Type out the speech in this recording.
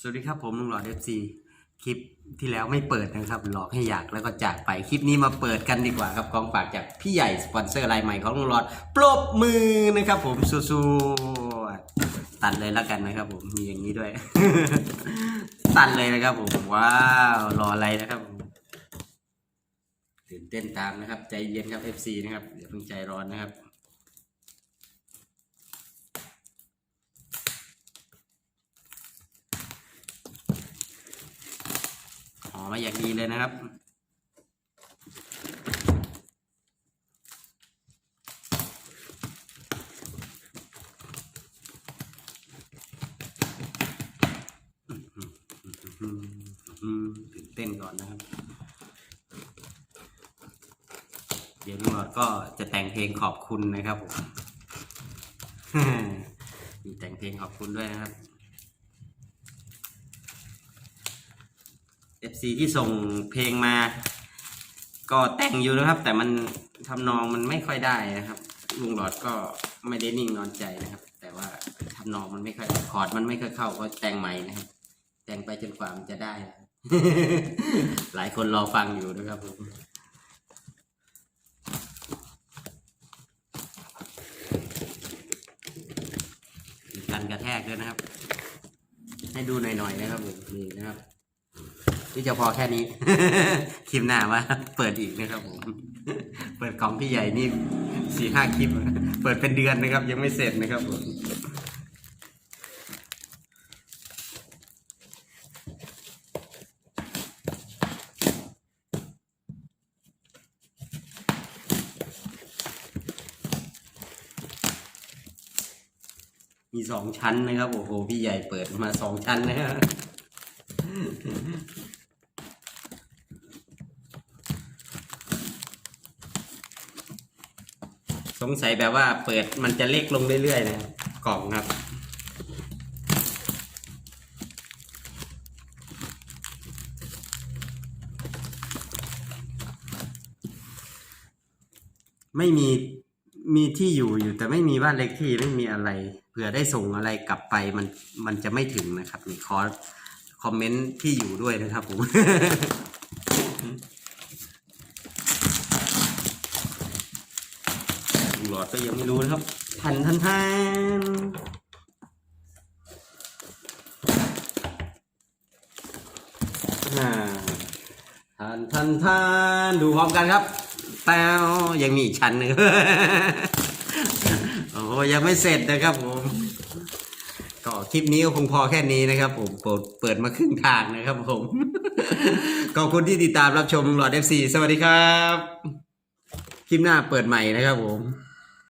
สวัสดีครับผมลุงหลอดเอฟซีคลิปที่แล้วไม่เปิดนะครับ หลอกให้อยากแล้วก็จากไปคลิปนี้มาเปิดกันดีกว่าครับกองฝากจากพี่ใหญ่สปอนเซอร์รายใหม่ของลุงหลอดปรบมือนะครับผมสู้ๆตัดเลยแล้วกันนะครับ ผมมีอย่างนี้ด้วย ตัดเลยนะครับ ผมว้าวรออะไรนะครับตื่นเต้นตามนะครับ ใจเย็นครับ FC นะครับอย่าเพิ่งใจร้อนนะครับ อมมาอย่างดีเลยนะครับ ตื่นเต้นก่อนนะครับ เดี๋ยวลุงหลอดก็จะแต่งเพลงขอบคุณนะครับผมมีแต่งเพลงขอบคุณด้วยนะครับ FC ที่ส่งเพลงมา ก็แต่งอยู่นะครับ แต่มันทำนองมันไม่ค่อยได้นะครับลุงหลอดก็ไม่ได้นิ่งนอนใจนะครับ แต่ว่าทำนองมันไม่ค่อยคอร์ดมันไม่ค่อยเข้าก็แต่งใหม่นะครับ แต่งไปจนกว่ามันจะได้ หลายคนรอฟังอยู่นะครับผมการกระแทกด้วยนะครับ ให้ดูหน่อยๆนะครับผมนี่นะครับ นี่จะพอแค่นี้ คลิปหน้าว่าเปิดอีกนะครับผม เปิดของพี่ใหญ่นี่สี่ห้าคลิป เปิดเป็นเดือนนะครับ ยังไม่เสร็จนะครับผมมีสองชั้นนะครับ โอ้โห พี่ใหญ่เปิดมาสองชั้นนะครับ สงสัยแบบว่าเปิดมันจะเล็กลงเรื่อยๆนะกล่องครับ ไม่มีมีที่อยู่อยู่แต่ไม่มีบ้านเล็กที่ไม่มีอะไรเผื่อได้ส่งอะไรกลับไปมันมันจะไม่ถึงนะครับนี่ขอคอมเมนต์ที่อยู่ด้วยนะครับผม ลุงหลอด ก็ยังไม่รู้นะครับทันทันทันทันทันทันดูพร้อมกันครับแป้วยังมีอีกชั้นหนึ่งโอ้ยังไม่เสร็จนะครับผมก็คลิปนี้ก็คงพอแค่นี้นะครับ ผมเปิดเปิดมาครึ่งทางนะครับผมขอบคุณที่ติดตามรับชมลุงหลอด FC สวัสดีครับ คลิปหน้าเปิดใหม่นะครับผม